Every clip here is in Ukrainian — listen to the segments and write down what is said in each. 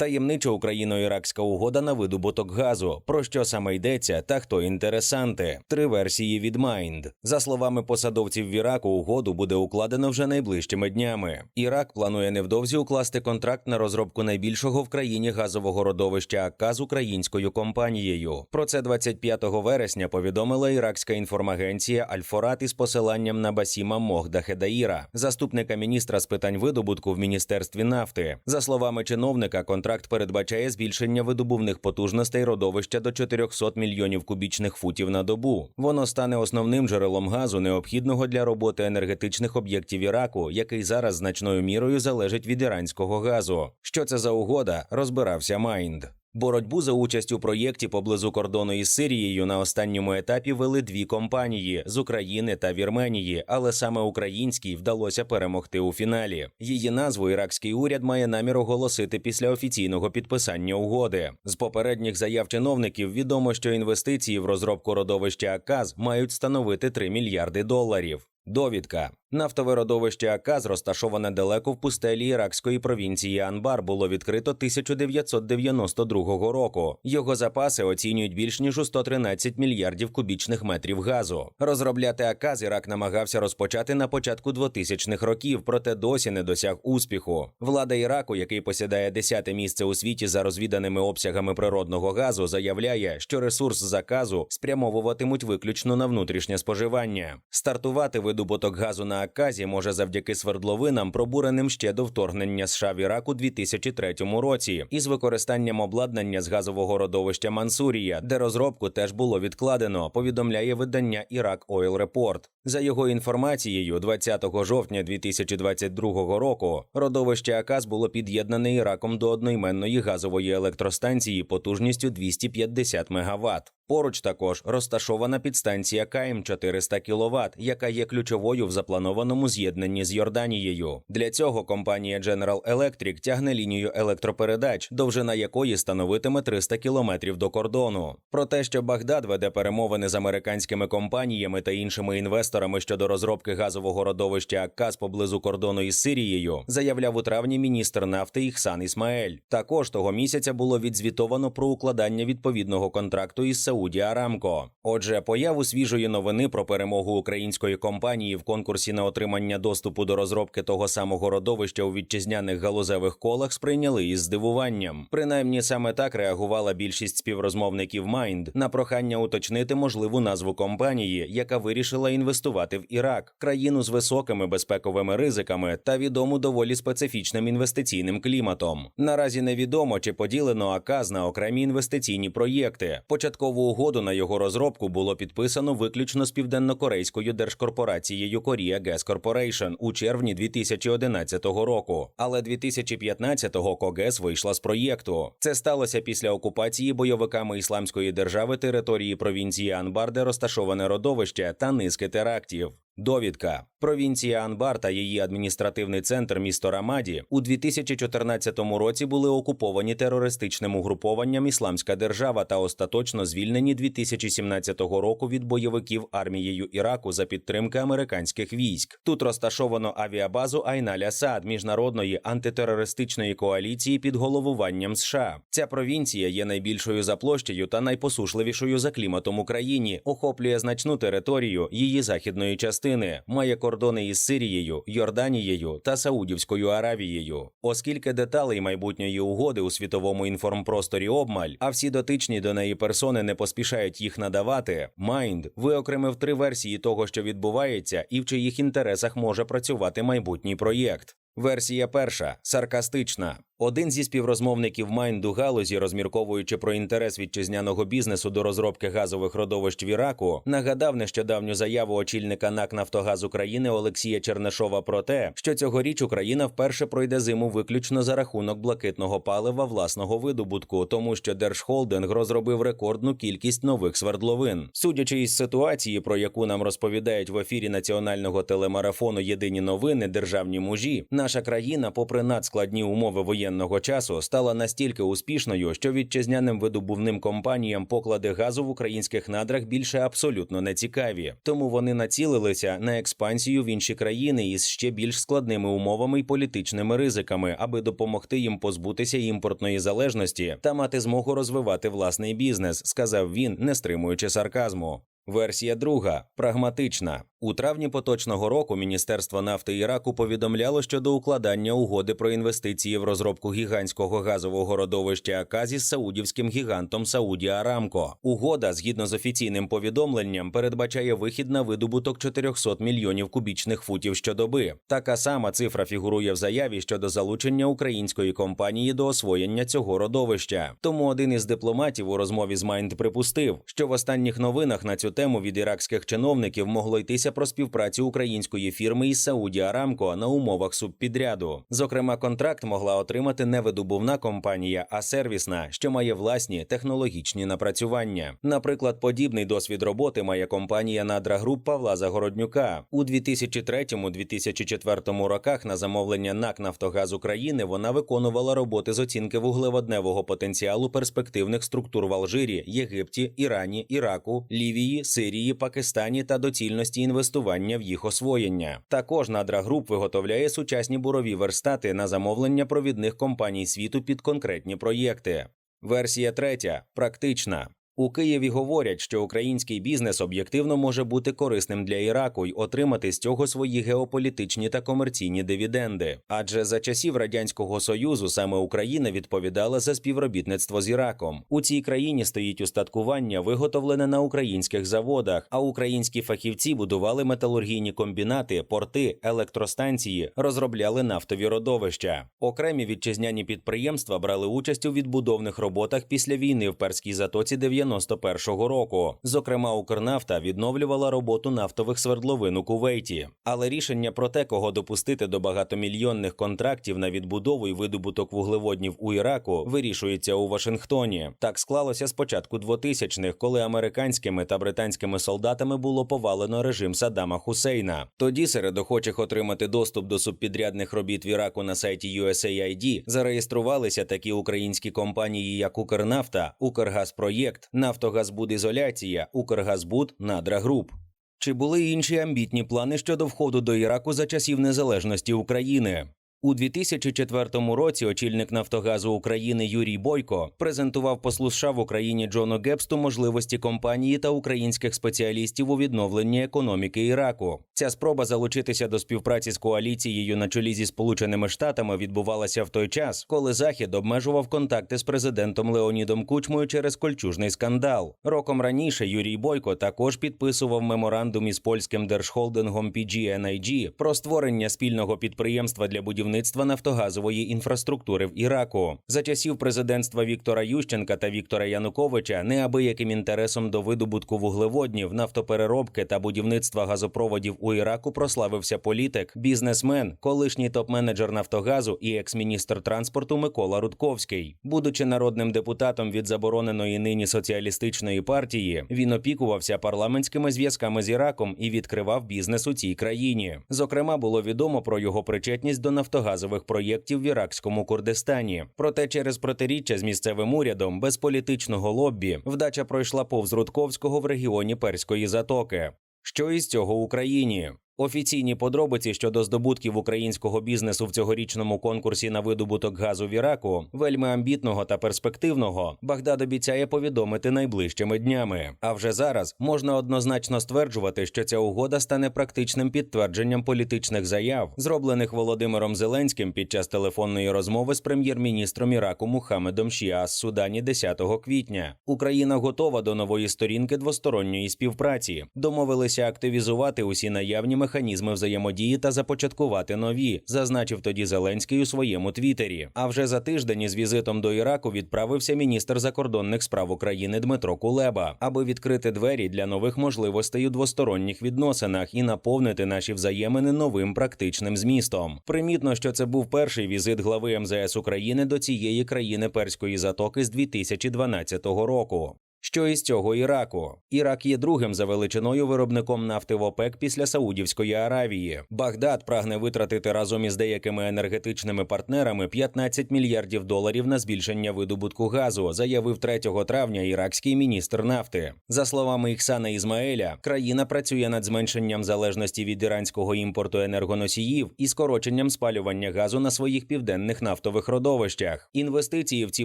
Таємнича україно-іракська угода на видобуток газу. Про що саме йдеться та хто інтересанти? Три версії від Mind. За словами посадовців в Іраку, угоду буде укладено вже найближчими днями. Ірак планує невдовзі укласти контракт на розробку найбільшого в країні газового родовища АК з українською компанією. Про це 25 вересня повідомила іракська інформагенція Альфорат із посиланням на Басіма Мохдахедаїра, заступника міністра з питань видобутку в міністерстві нафти. За словами чиновника, контракт передбачає збільшення видобувних потужностей родовища до 400 мільйонів кубічних футів на добу. Воно стане основним джерелом газу, необхідного для роботи енергетичних об'єктів Іраку, який зараз значною мірою залежить від іранського газу. Що це за угода? Розбирався Майнд. Боротьбу за участь у проєкті поблизу кордону із Сирією на останньому етапі вели дві компанії з України та Вірменії, але саме українській вдалося перемогти у фіналі. Її назву іракський уряд має намір оголосити після офіційного підписання угоди. З попередніх заяв чиновників відомо, що інвестиції в розробку родовища АКАЗ мають становити 3 мільярди доларів. Довідка нафтове родовище Аказ, розташоване далеко в пустелі іракської провінції Анбар, було відкрито 1992 року. Його запаси оцінюють більш ніж у 113 мільярдів кубічних метрів газу. Розробляти Аказ Ірак намагався розпочати на початку 2000-х років, проте досі не досяг успіху. Влада Іраку, який посідає 10-те місце у світі за розвіданими обсягами природного газу, заявляє, що ресурс заказу спрямовуватимуть виключно на внутрішнє споживання. Стартувати видобуток газу на Аказі може завдяки свердловинам, пробуреним ще до вторгнення США в Ірак у 2003 році, із використанням обладнання з газового родовища Мансурія, де розробку теж було відкладено. Повідомляє видання Iraq Oil Report. За його інформацією, 20 жовтня 2022 року родовище Аказ було під'єднане Іраком до одноіменної газової електростанції потужністю 250 МВт. Поруч також розташована підстанція КМ 400 кВт, яка є ключовою в запланованому з'єднанні з Йорданією. Для цього компанія General Electric тягне лінію електропередач, довжина якої становитиме 300 кілометрів до кордону. Про те, що Багдад веде перемовини з американськими компаніями та іншими інвесторами щодо розробки газового родовища Акказ поблизу кордону із Сирією, заявляв у травні міністр нафти Іхсан Ісмаель. Також того місяця було відзвітовано про укладання відповідного контракту із Сауді Арамко. Отже, появу свіжої новини про перемогу української компанії в конкурсі на отримання доступу до розробки того самого родовища у вітчизняних галузевих колах сприйняли із здивуванням. Принаймні саме так реагувала більшість співрозмовників Майнд на прохання уточнити можливу назву компанії, яка вирішила інвестувати в Ірак, країну з високими безпековими ризиками та відому доволі специфічним інвестиційним кліматом. Наразі невідомо, чи поділено АКАЗ на окремі інвестиційні проєкти. Початкову угоду на його розробку було підписано виключно з південнокорейською держкорпорацією Korea Gas Corporation у червні 2011 року. Але 2015-го Когес вийшла з проєкту. Це сталося після окупації бойовиками ісламської держави території провінції Анбар, де розташоване родовище та низки терактів. Довідка провінція Анбар та її адміністративний центр місто Рамаді у 2014 році були окуповані терористичним угрупованням Ісламська держава та остаточно звільнені 2017 року від бойовиків армією Іраку за підтримки американських військ. Тут розташовано авіабазу Айналя Сад міжнародної антитерористичної коаліції під головуванням США. Ця провінція є найбільшою за площею та найпосушливішою за кліматом Україні, охоплює значну територію її західної частини має кордони із Сирією, Йорданією та Саудівською Аравією. Оскільки деталей майбутньої угоди у світовому інформпросторі обмаль, а всі дотичні до неї персони не поспішають їх надавати. Майнд виокремив три версії того, що відбувається, і в чиїх інтересах може працювати майбутній проєкт. Версія перша саркастична. Один зі співрозмовників Майнду галузі, розмірковуючи про інтерес вітчизняного бізнесу до розробки газових родовищ в Іраку, нагадав нещодавню заяву очільника НАК «Нафтогаз України Олексія Чернешова про те, що цьогоріч Україна вперше пройде зиму виключно за рахунок блакитного палива власного видобутку, тому що Держхолдинг розробив рекордну кількість нових свердловин. Судячи із ситуації, про яку нам розповідають в ефірі національного телемарафону Єдині новини державні мужі, наша країна, попри надскладні умови воєнної довоєнного часу стала настільки успішною, що вітчизняним видобувним компаніям поклади газу в українських надрах більше абсолютно не цікаві. Тому вони націлилися на експансію в інші країни із ще більш складними умовами й політичними ризиками, аби допомогти їм позбутися імпортної залежності та мати змогу розвивати власний бізнес, сказав він, не стримуючи сарказму. Версія друга прагматична. У травні поточного року Міністерство нафти Іраку повідомляло щодо укладання угоди про інвестиції в розробку гігантського газового родовища Аказі з саудівським гігантом Сауді Арамко. Угода, згідно з офіційним повідомленням, передбачає вихід на видобуток 400 мільйонів кубічних футів щодоби. Така сама цифра фігурує в заяві щодо залучення української компанії до освоєння цього родовища. Тому один із дипломатів у розмові з Майнд припустив, що в останніх новинах на цю тему від іракських чиновників могло йтися про співпрацю української фірми із Сауді Арамко на умовах субпідряду. Зокрема, контракт могла отримати не видобувна компанія, а сервісна, що має власні технологічні напрацювання. Наприклад, подібний досвід роботи має компанія Надра Груп Павла Загороднюка у 2003-2004 роках. На замовлення НАК Нафтогаз України вона виконувала роботи з оцінки вуглеводневого потенціалу перспективних структур в Алжирі, Єгипті, Ірані, Іраку, Лівії, Сирії, Пакистані та доцільності інвестування в їх освоєння. Також Надра Груп виготовляє сучасні бурові верстати на замовлення провідних компаній світу під конкретні проєкти. Версія третя практична. У Києві говорять, що український бізнес об'єктивно може бути корисним для Іраку й отримати з цього свої геополітичні та комерційні дивіденди. Адже за часів радянського союзу саме Україна відповідала за співробітництво з Іраком. У цій країні стоїть устаткування, виготовлене на українських заводах, а українські фахівці будували металургійні комбінати, порти, електростанції, розробляли нафтові родовища. Окремі вітчизняні підприємства брали участь у відбудовних роботах після війни в Перській затоці 91-го року. Зокрема, Укрнафта відновлювала роботу нафтових свердловин у Кувейті. Але рішення про те, кого допустити до багатомільйонних контрактів на відбудову і видобуток вуглеводнів у Іраку, вирішується у Вашингтоні. Так склалося з початку 2000-х, коли американськими та британськими солдатами було повалено режим Саддама Хусейна. Тоді серед охочих отримати доступ до субпідрядних робіт в Іраку на сайті USAID зареєструвалися такі українські компанії, як Укрнафта, Укргазпроєкт, Нафтогазбудізоляція, Укргазбуд, надрагруп. Чи були інші амбітні плани щодо входу до Іраку за часів незалежності України? У 2004 році очільник Нафтогазу України Юрій Бойко презентував послу США в Україні Джону Гепсту можливості компанії та українських спеціалістів у відновленні економіки Іраку. Ця спроба залучитися до співпраці з коаліцією на чолі зі Сполученими Штатами відбувалася в той час, коли Захід обмежував контакти з президентом Леонідом Кучмою через кольчужний скандал. Роком раніше Юрій Бойко також підписував меморандум із польським держхолдингом PG&IG про створення спільного підприємства для будівництва будівництва нафтогазової інфраструктури в Іраку за часів президентства Віктора Ющенка та Віктора Януковича неабияким інтересом до видобутку вуглеводнів, нафтопереробки та будівництва газопроводів у Іраку прославився політик, бізнесмен, колишній топ-менеджер Нафтогазу і екс-міністр транспорту Микола Рудковський. Будучи народним депутатом від забороненої нині соціалістичної партії, він опікувався парламентськими зв'язками з Іраком і відкривав бізнес у цій країні. Зокрема, було відомо про його причетність до нафтогазу газових проєктів в іракському Курдистані. Проте через протиріччя з місцевим урядом без політичного лоббі вдача пройшла повз Рудковського в регіоні Перської затоки. Що із цього Україні? Офіційні подробиці щодо здобутків українського бізнесу в цьогорічному конкурсі на видобуток газу в Іраку, вельми амбітного та перспективного, Багдад обіцяє повідомити найближчими днями. А вже зараз можна однозначно стверджувати, що ця угода стане практичним підтвердженням політичних заяв, зроблених Володимиром Зеленським під час телефонної розмови з прем'єр-міністром Іраку Мухаммедом Шіас Судані 10 квітня. Україна готова до нової сторінки двосторонньої співпраці. Домовилися активізувати усі наявні механізми взаємодії та започаткувати нові, зазначив тоді Зеленський у своєму твіттері. А вже за тиждень із візитом до Іраку відправився міністр закордонних справ України Дмитро Кулеба, аби відкрити двері для нових можливостей у двосторонніх відносинах і наповнити наші взаємини новим практичним змістом. Примітно, що це був перший візит глави МЗС України до цієї країни перської затоки з 2012 року. Що із цього Іраку? Ірак є другим за величиною виробником нафти в ОПЕК після Саудівської Аравії. Багдад прагне витратити разом із деякими енергетичними партнерами 15 мільярдів доларів на збільшення видобутку газу, заявив 3 травня іракський міністр нафти. За словами Іксана Ізмаеля, країна працює над зменшенням залежності від іранського імпорту енергоносіїв і скороченням спалювання газу на своїх південних нафтових родовищах. Інвестиції в ці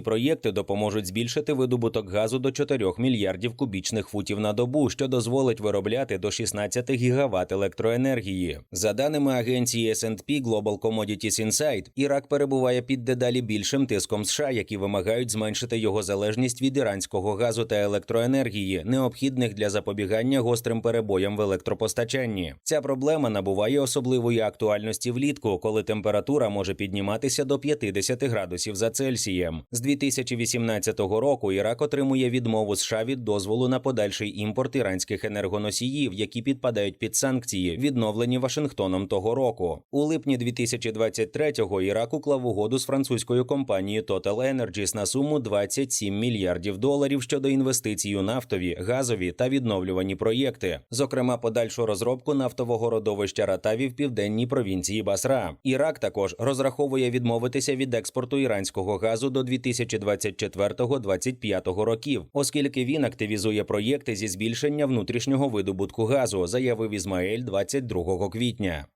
проєкти допоможуть збільшити видобуток газу до 4 мільярдів кубічних футів на добу, що дозволить виробляти до 16 гігават електроенергії. За даними агенції S&P Global Commodities Insight, Ірак перебуває під дедалі більшим тиском США, які вимагають зменшити його залежність від іранського газу та електроенергії, необхідних для запобігання гострим перебоям в електропостачанні. Ця проблема набуває особливої актуальності влітку, коли температура може підніматися до 50 градусів за Цельсієм. З 2018 року Ірак отримує відмову США від дозволу на подальший імпорт іранських енергоносіїв, які підпадають під санкції, відновлені Вашингтоном того року. У липні 2023-го Ірак уклав угоду з французькою компанією Total Energies на суму 27 мільярдів доларів щодо інвестицій у нафтові, газові та відновлювані проєкти, зокрема подальшу розробку нафтового родовища Ратаві в південній провінції Басра. Ірак також розраховує відмовитися від експорту іранського газу до 2024-2025 років, оскільки він активізує проєкти зі збільшення внутрішнього видобутку газу, заявив Ізмаель 22 квітня.